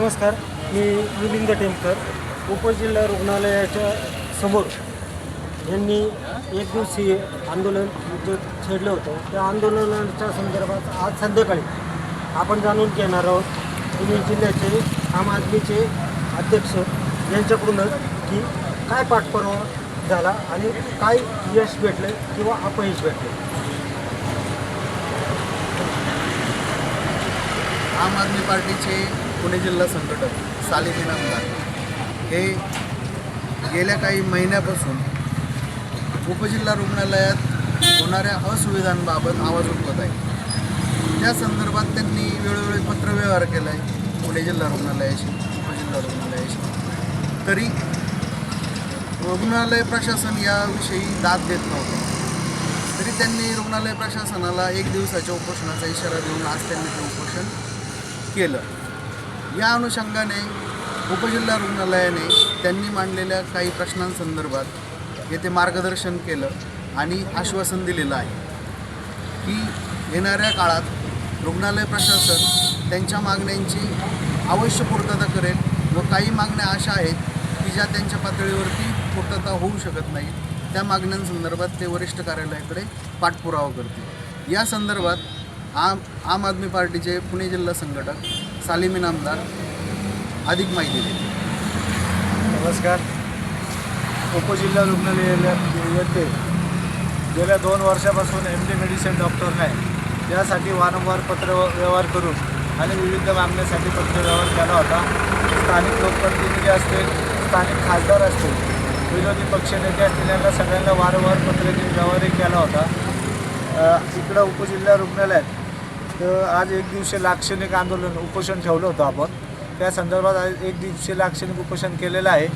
नमस्कार मी मिलिंद टेमकर उपजिल्हा रुग्णालयाच्या समोर. यांनी एक दिवसीय आंदोलन जे छेडलं होतं त्या आंदोलनाच्या संदर्भात आज संध्याकाळी आपण जाणून घेणार आहोत. पुणे जिल्ह्याचे आम आदमीचे अध्यक्ष यांच्याकडूनच की काय पाठपुरावा झाला आणि काय यश भेटलं किंवा अपयश भेटलं आम आदमी पार्टीचे पुणे जिल्हा संघटक सालिम इनामदार हे गेल्या काही महिन्यापासून उपजिल्हा रुग्णालयात होणाऱ्या असुविधांबाबत आवाज उठवत आहे. त्या संदर्भात त्यांनी वेळोवेळी पत्रव्यवहार केला आहे पुणे जिल्हा रुग्णालयाशी उपजिल्हा रुग्णालयाशी. तरी रुग्णालय प्रशासन याविषयी दाद देत नव्हतं. तरी त्यांनी रुग्णालय प्रशासनाला एक दिवसाच्या उपोषणाचा इशारा देऊन आज त्यांनी ते उपोषण केलं. या अनुषंगाने उपजिल्हा रुग्णालयाने त्यांनी मांडलेल्या काही प्रश्नांसंदर्भात येथे मार्गदर्शन केलं आणि आश्वासन दिलेलं आहे की येणाऱ्या काळात रुग्णालय प्रशासन त्यांच्या मागण्यांची अवश्य पूर्तता करेल व काही मागण्या अशा आहेत की ज्या त्यांच्या पातळीवरती पूर्तता होऊ शकत नाही त्या मागण्यांसंदर्भात ते वरिष्ठ कार्यालयाकडे पाठपुरावा करतील. या संदर्भात आम आम आदमी पार्टीचे पुणे जिल्हा संघटक सालिम इनामदार अधिक माहिती देते नमस्कार. उपजिल्हा रुग्णालय येथे गेल्या दोन वर्षापासून एम डी मेडिसिन डॉक्टर नाही. यासाठी वारंवार पत्र व्यवहार करून आणि विविध मागण्यासाठी पत्रव्यवहार केला होता. स्थानिक लोकप्रतिनिधी असतील स्थानिक खासदार असतील विरोधी पक्षनेते असतील यांना सगळ्यांना वारंवार पत्र देऊन व्यवहारही केला होता. इकडं उपजिल्हा रुग्णालयात तर आज एक दिवशी लाक्षणिक आंदोलन उपोषण ठेवलं होतं आपण. त्या संदर्भात आज एक दिवशी लाक्षणिक उपोषण केलेलं आहे.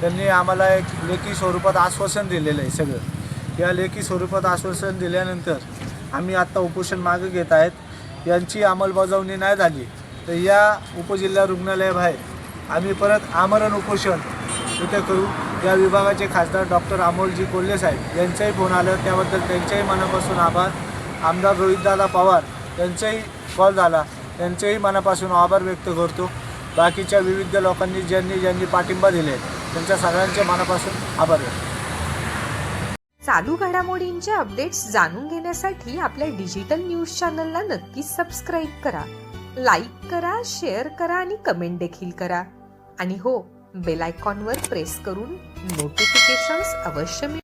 त्यांनी आम्हाला एक लेखी स्वरूपात आश्वासन दिलेलं आहे सगळं. या लेखी स्वरूपात आश्वासन दिल्यानंतर आम्ही आत्ता उपोषण मागे घेत आहेत. यांची अंमलबजावणी नाही झाली. तर या उपजिल्हा रुग्णालयाबाहेर आम्ही परत आमरण उपोषण इथे करू. या विभागाचे खासदार डॉक्टर अमोलजी कोल्हे साहेब यांचाही फोन आलं. त्याबद्दल त्यांच्याही मनापासून आभार. आमदार रोहितदादा पवार यांचाही कॉल झाला. त्यांचेही मनापासून आभार व्यक्त करतो. बाकीच्या विविध लोकांनी ज्यांनी ज्यांनी पाठिंबा दिले त्यांच्या सगळ्यांचे मनापासून आभार व्यक्त चालू घडामोडींचे अपडेट्स जाणून घेण्यासाठी आपल्या डिजिटल न्यूज चॅनलला नक्कीच सबस्क्राईब करा. लाईक करा शेअर करा आणि कमेंट देखील करा. आणि हो बेल आयकॉनवर प्रेस करून नोटिफिकेशन्स अवश्य मिळवा.